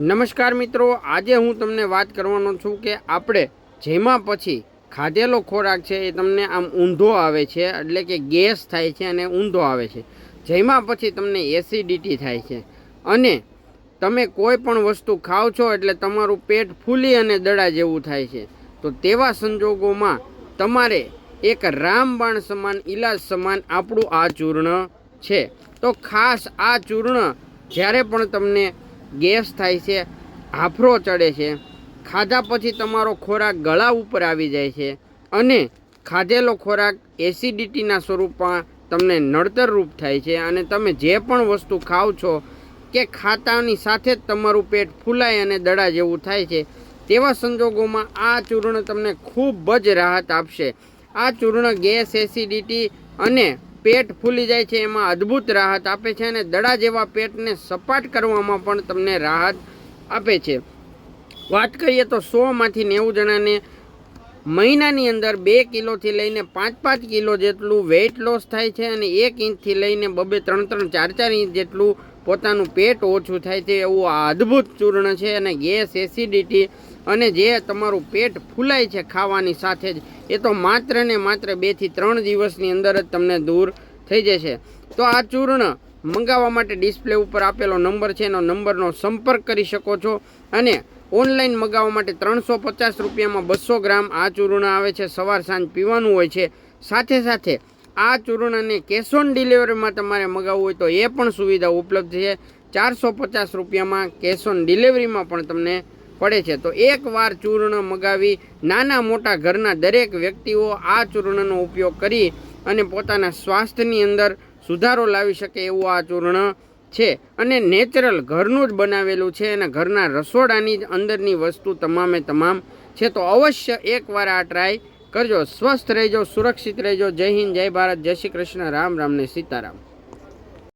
નમસ્કાર મિત્રો, આજે હું તમને વાત કરવાનો છું કે આપણે જેમાં પછી ખાધેલો ખોરાક છે એ તમને આમ ઊંધો આવે છે, એટલે કે ગેસ થાય છે અને ઊંધો આવે છે. જેમાં પછી તમને એસિડિટી થાય છે. અને તમે કોઈ પણ વસ્તુ ખાઓ છો એટલે તમારું પેટ ફૂલી અને દડા જેવું થાય છે. તો તેવા સંજોગોમાં તમારે એક રામબાણ સમાન, ઈલાજ સમાન આપણું આ ચૂર્ણ છે. તો ખાસ આ ચૂર્ણ જ્યારે પણ તમને ગેસ થાય છે હાફરો ચડે છે, ખાધા પછી તમારો ખોરાક ગળા ઉપર આવી જાય છે અને ખાધેલો ખોરાક એસિડિટીના સ્વરૂપમાં તમને નડતર રૂપ થાય છે અને તમે જે પણ વસ્તુ ખાઓ છો કે ખાતાની સાથે જ તમારું પેટ ફૂલાય અને દડા જેવું થાય છે, તેવા સંજોગોમાં આ ચૂર્ણ તમને ખૂબ જ રાહત આપશે. આ ચૂર્ણ ગેસ, એસિડિટી અને પેટ ફૂલી જાય છે, એમાં અદ્ભુત રાહત આપે છે અને દડા જેવા પેટને સપાટ કરવામાં પણ તમને રાહત આપે છે. વાત કરીએ તો સોમાંથી નેવું જણાને મહિનાની અંદર બે કિલોથી લઈને પાંચ પાંચ કિલો જેટલું વેઇટ લોસ થાય છે અને એક ઇંચથી લઈને બબે ત્રણ ત્રણ ચાર ચાર ઇંચ જેટલું પોતાનું પેટ ઓછું થાય છે એવું આ અદ્ભુત ચૂર્ણ છે અને ગેસ એસિડિટી અને જે તમારું પેટ ફૂલાય છે ખાવાની સાથે જ, એ તો માત્ર ને માત્ર બેથી ત્રણ દિવસની અંદર જ તમને દૂર થઈ જશે. તો આ ચૂર્ણ મંગાવવા માટે ડિસ્પ્લે ઉપર આપેલો નંબર છે, એનો નંબરનો સંપર્ક કરી શકો છો અને ઓનલાઈન મગાવવા માટે ત્રણસો પચાસ રૂપિયામાં બસો ગ્રામ આ ચૂર્ણ આવે છે. સવાર સાંજ પીવાનું હોય છે. સાથે સાથે આ ચૂર્ણને કેશ ઓન ડિલિવરીમાં તમારે મગાવવું હોય તો એ પણ સુવિધા ઉપલબ્ધ છે. ચારસો પચાસ રૂપિયામાં કેશ ઓન ડિલિવરીમાં પણ તમને પડે છે. તો એકવાર ચૂર્ણ મગાવી નાના મોટા ઘરના દરેક વ્યક્તિઓ આ ચૂર્ણનો ઉપયોગ કરી અને પોતાના સ્વાસ્થ્યની અંદર સુધારો લાવી શકે એવું આ ચૂર્ણ છે. અને નેચરલ ઘરનું જ બનાવેલું છે અને ઘરના રસોડાની જ અંદરની વસ્તુ તમામે તમામ છે. તો અવશ્ય એકવાર આ ટ્રાય કરજો. સ્વસ્થ રહેજો, સુરક્ષિત રહેજો. જય હિન્દ, જય ભારત, જય શ્રી કૃષ્ણ. રામ રામ ને સીતારામ.